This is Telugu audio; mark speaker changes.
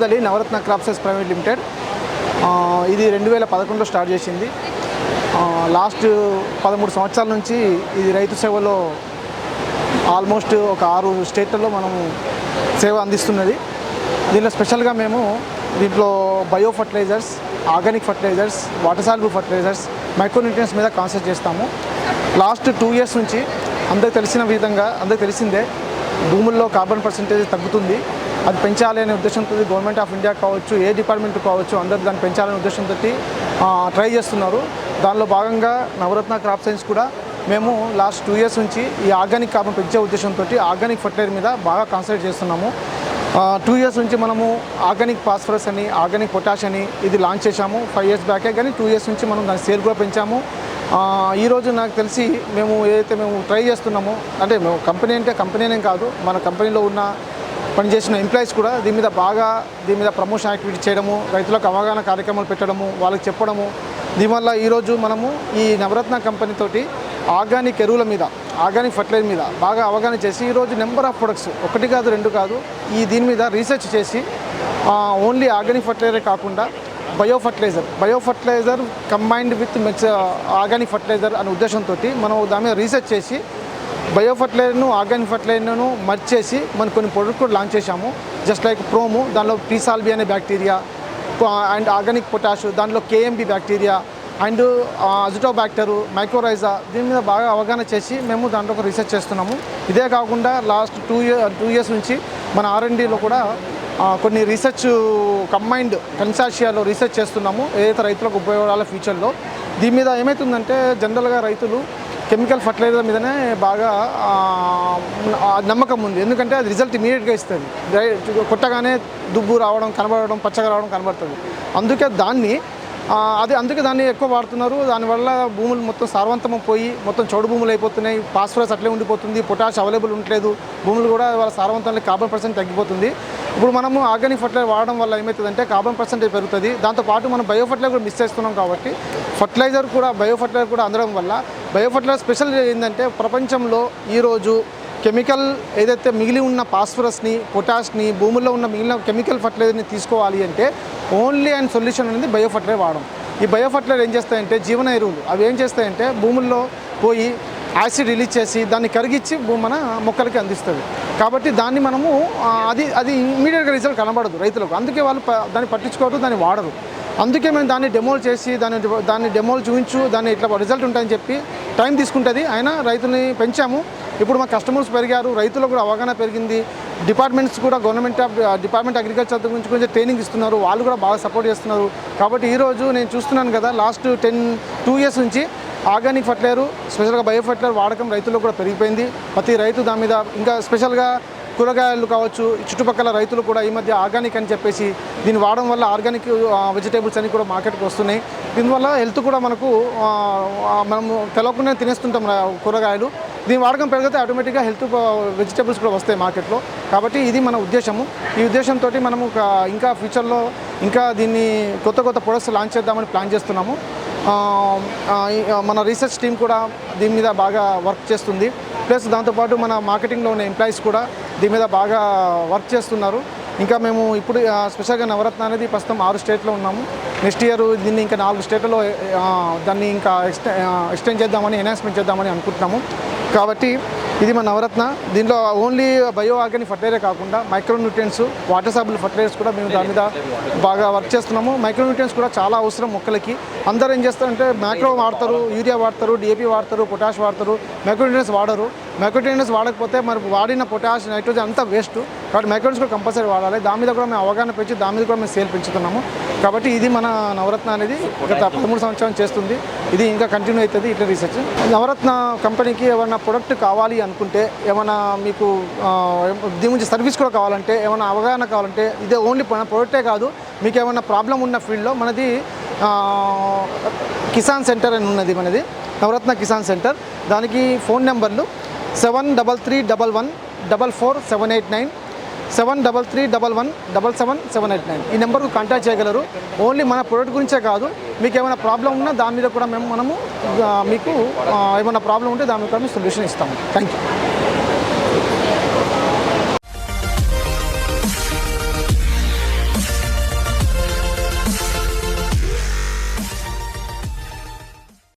Speaker 1: Mohammed Ali Navaratna crop sciences private limited. ఇది రెండు వేల పదకొండులో స్టార్ట్ చేసింది. లాస్ట్ పదమూడు సంవత్సరాల నుంచి ఇది రైతు సేవలో ఆల్మోస్ట్ ఒక ఆరు స్టేట్లలో మనము సేవ అందిస్తున్నది. దీనిలో స్పెషల్గా మేము దీంట్లో bio fertilisers organic fertilisers water soluble fertilisers micronutrients మీద కాన్సెప్ట్ చేస్తాము. లాస్ట్ టూ ఇయర్స్ నుంచి అందరికి తెలిసిన విధంగా అందరికి తెలిసిందే భూముల్లో కార్బన్ పర్సంటేజ్ తగ్గుతుంది. అది పెంచాలి అనే ఉద్దేశంతో గవర్నమెంట్ ఆఫ్ ఇండియా కావచ్చు ఏ డిపార్ట్మెంట్ కావచ్చు అందరూ దాన్ని పెంచాలనే ఉద్దేశంతో ట్రై చేస్తున్నారు. దానిలో భాగంగా నవరత్న క్రాప్ సైన్స్ కూడా మేము లాస్ట్ టూ ఇయర్స్ నుంచి ఈ ఆర్గానిక్ కార్బన్ పెంచే ఉద్దేశంతో ఆర్గానిక్ ఫర్టిలైజర్ మీద బాగా కాన్సన్ట్రేట్ చేస్తున్నాము. టూ ఇయర్స్ నుంచి మనము ఆర్గానిక్ ఫాస్ఫరస్ అని ఆర్గానిక్ పొటాష్ అని ఇది లాంచ్ చేశాము ఫైవ్ ఇయర్స్ బ్యాకే కానీ టూ ఇయర్స్ నుంచి మనం దాని సేల్ కూడా పెంచాము. ఈరోజు నాకు తెలిసి మేము ఏదైతే మేము ట్రై చేస్తున్నామో అంటే మేము కంపెనీ అంటే కంపెనీనే కాదు మన కంపెనీలో ఉన్న పనిచేసిన ఎంప్లాయీస్ కూడా దీని మీద బాగా దీని మీద ప్రమోషన్ యాక్టివిటీ చేయడము రైతులకు అవగాహన కార్యక్రమాలు పెట్టడము వాళ్ళకి చెప్పడము. దీనివల్ల ఈరోజు మనము ఈ నవరత్న కంపెనీతోటి ఆర్గానిక్ ఎరువుల మీద ఆర్గానిక్ ఫర్టిలైజర్ మీద బాగా అవగాహన చేసి ఈరోజు నెంబర్ ఆఫ్ ప్రొడక్ట్స్ ఒకటి కాదు రెండు కాదు ఈ దీని మీద రీసెర్చ్ చేసి ఓన్లీ ఆర్గానిక్ ఫర్టిలైజర్ కాకుండా bio fertiliser bio fertiliser combined with mix organic fertiliser అనే ఉద్దేశంతో మనం దాని మీద రీసెర్చ్ చేసి బయో ఫర్టిలైజర్ను ఆర్గానిక్ ఫర్టిలైజర్ను మర్చి చేసి మనం కొన్ని ప్రొడక్ట్ కూడా లాంచ్ చేశాము. జస్ట్ లైక్ ప్రోము దానిలో పీసాల్బి అనే బ్యాక్టీరియా అండ్ ఆర్గానిక్ పొటాష్ దానిలో KMB bacteria and azotobacter mycorrhiza దీని మీద బాగా అవగాహన చేసి మేము దాంట్లో ఒక రీసెర్చ్ చేస్తున్నాము. ఇదే కాకుండా last two year two years నుంచి మన ఆర్ఎండిలో కూడా కొన్ని రీసెర్చ్ కంబైన్డ్ కన్సాషియాలో రీసెర్చ్ చేస్తున్నాము. ఏదైతే రైతులకు ఉపయోగాల ఫ్యూచర్లో దీని మీద ఏమవుతుందంటే జనరల్గా రైతులు కెమికల్ ఫర్టిలైజర్ మీదనే బాగా నమ్మకం ఉంది. ఎందుకంటే అది రిజల్ట్ ఇమీడియట్గా ఇస్తుంది. కొట్టగానే దుబ్బు రావడం కనబడడం పచ్చగా రావడం కనబడుతుంది. అందుకే దాన్ని అది అందుకే దాన్ని ఎక్కువ వాడుతున్నారు. దానివల్ల భూములు మొత్తం సారవంతం పోయి మొత్తం చౌడు భూములు అయిపోతున్నాయి. ఫాస్ఫరస్ అట్లే ఉండిపోతుంది. పొటాష్ అవైలబుల్ ఉండట్లేదు. భూములు కూడా వాళ్ళ సారవంతంలో కార్బన్ పర్సెంట్ తగ్గిపోతుంది. ఇప్పుడు మనము ఆర్గానిక్ ఫర్టిలైజర్ వాడడం వల్ల ఏమవుతుందంటే కార్బన్ పర్సెంటేజ్ పెరుగుతుంది. దాంతోపాటు మనం బయో ఫర్టిలైజర్ కూడా మిస్ చేస్తున్నాం కాబట్టి ఫర్టిలైజర్ కూడా బయో ఫర్టిలైజర్ కూడా అందడం వల్ల బయోఫర్టిలైజర్ స్పెషల్ ఏంటంటే ప్రపంచంలో ఈరోజు కెమికల్ ఏదైతే మిగిలి ఉన్న ఫాస్ఫరస్ని పొటాష్ని భూముల్లో ఉన్న మిగిలిన కెమికల్ ఫర్టిలైజర్ని తీసుకోవాలి అంటే ఓన్లీ అండ్ సొల్యూషన్ అనేది బయోఫర్టిలైజర్ వాడడం. ఈ బయోఫర్టిలైజర్ ఏం చేస్తాయంటే జీవన ఎరువులు అవి ఏం చేస్తాయంటే భూముల్లో పోయి యాసిడ్ రిలీజ్ చేసి దాన్ని కరిగించి భూమి మన మొక్కలకి అందిస్తుంది. కాబట్టి దాన్ని మనము అది అది ఇమీడియట్గా రిజల్ట్ కనబడదు రైతులకు. అందుకే వాళ్ళు దాన్ని పట్టించుకోవద్దు దాన్ని వాడరు. అందుకే మేము దాన్ని డెమోల్ చేసి దాన్ని దాన్ని డెమోలు చూపించు దాన్ని ఇట్లా రిజల్ట్ ఉంటాయని చెప్పి టైం తీసుకుంటుంది. అయినా రైతుని పెంచాము. ఇప్పుడు మా కస్టమర్స్ పెరిగారు. రైతులకు కూడా అవగాహన పెరిగింది. డిపార్ట్మెంట్స్ కూడా గవర్నమెంట్ డిపార్ట్మెంట్ అగ్రికల్చర్ గురించి కొంచెం ట్రైనింగ్ ఇస్తున్నారు. వాళ్ళు కూడా బాగా సపోర్ట్ చేస్తున్నారు. కాబట్టి ఈరోజు నేను చూస్తున్నాను కదా లాస్ట్ టెన్ టూ ఇయర్స్ నుంచి ఆర్గానిక్ ఫర్టిలైజర్ స్పెషల్గా బయో ఫర్టిలైజర్ వాడకం రైతుల్లో కూడా పెరిగిపోయింది. ప్రతి రైతు దాని మీద ఇంకా స్పెషల్గా కూరగాయలు కావచ్చు చుట్టుపక్కల రైతులు కూడా ఈ మధ్య ఆర్గానిక్ అని చెప్పేసి దీన్ని వాడడం వల్ల ఆర్గానిక్ వెజిటేబుల్స్ అని కూడా మార్కెట్కి వస్తున్నాయి. దీనివల్ల హెల్త్ కూడా మనకు మనము తెలవకుండా తినేస్తుంటాం కూరగాయలు. దీని వాడకం పెరిగితే ఆటోమేటిక్గా హెల్త్ వెజిటేబుల్స్ కూడా వస్తాయి మార్కెట్లో. కాబట్టి ఇది మన ఉద్దేశము. ఈ ఉద్దేశంతో మనము ఇంకా ఫ్యూచర్లో ఇంకా దీన్ని కొత్త కొత్త ప్రొడక్ట్స్ లాంచ్ చేద్దామని ప్లాన్ చేస్తున్నాము. మన రీసెర్చ్ టీం కూడా దీని మీద బాగా వర్క్ చేస్తుంది. ప్లస్ దాంతోపాటు మన మార్కెటింగ్లో ఉన్న ఎంప్లాయీస్ కూడా దీని మీద బాగా వర్క్ చేస్తున్నారు. ఇంకా మేము ఇప్పుడు స్పెషల్గా నవరత్న అనేది ప్రస్తుతం ఆరు స్టేట్లో ఉన్నాము. నెక్స్ట్ ఇయర్ దీన్ని ఇంకా నాలుగు స్టేట్లలో దాన్ని ఇంకా ఎక్స్టెండ్ చేద్దామని ఎన్హాన్స్మెంట్ చేద్దామని అనుకుంటున్నాము. కాబట్టి ఇది మన నవరత్న. దీంట్లో ఓన్లీ బయో ఆర్గానిక్ ఫర్టిలైజర్ కాకుండా micro nutrients water soluble fertilisers కూడా మేము దాని మీద బాగా వర్క్ చేస్తున్నాము. మైక్రోన్యూట్రియన్స్ కూడా చాలా అవసరం మొక్కలకి. అందరూ ఏం చేస్తారంటే మైక్రో వాడతారు యూరియా వాడతారు డిఏపి వాడతారు పొటాష్ వాడతారు. మైక్రోన్యూట్రియన్స్ వాడరు. మైక్రోన్యూట్రియన్స్ వాడకపోతే మరి వాడిన పొటాష్ నైట్రోజన్ అంతా వేస్ట్ కాబట్టి మైక్రోన్స్ కూడా కంపల్సరీ వాడాలి. దాని మీద కూడా మేము అవగాహన పెంచి దాని మీద కూడా మేము సేల్ పెంచుతున్నాము. కాబట్టి ఇది మన నవరత్న అనేది గత పదమూడు సంవత్సరాలు చేస్తుంది. ఇది ఇంకా కంటిన్యూ అవుతుంది ఇట్లా రీసెర్చ్ నవరత్న కంపెనీకి ఏమైనా ప్రొడక్ట్ కావాలి అనుకుంటే ఏమైనా మీకు దీని గురించి సర్వీస్ కూడా కావాలంటే ఏమైనా అవగాహన కావాలంటే ఇదే ఓన్లీ మన ప్రొడక్టే కాదు మీకు ఏమైనా ప్రాబ్లం ఉన్న ఫీల్డ్లో మనది కిసాన్ సెంటర్ అని ఉన్నది మనది నవరత్న కిసాన్ సెంటర్. దానికి ఫోన్ నెంబర్లు seven double three double one double four seven eight nine seven double three double one double seven seven eight nine. ఈ నెంబర్కు కాంటాక్ట్ చేయగలరు. ఓన్లీ మన ప్రొడక్ట్ గురించే కాదు మీకు ఏమైనా ప్రాబ్లం ఉన్నా దాని మీద కూడా మేము మనము మీకు ఏమైనా ప్రాబ్లం ఉంటే దాని మీద కూడా మేము సొల్యూషన్ ఇస్తాము. Thank you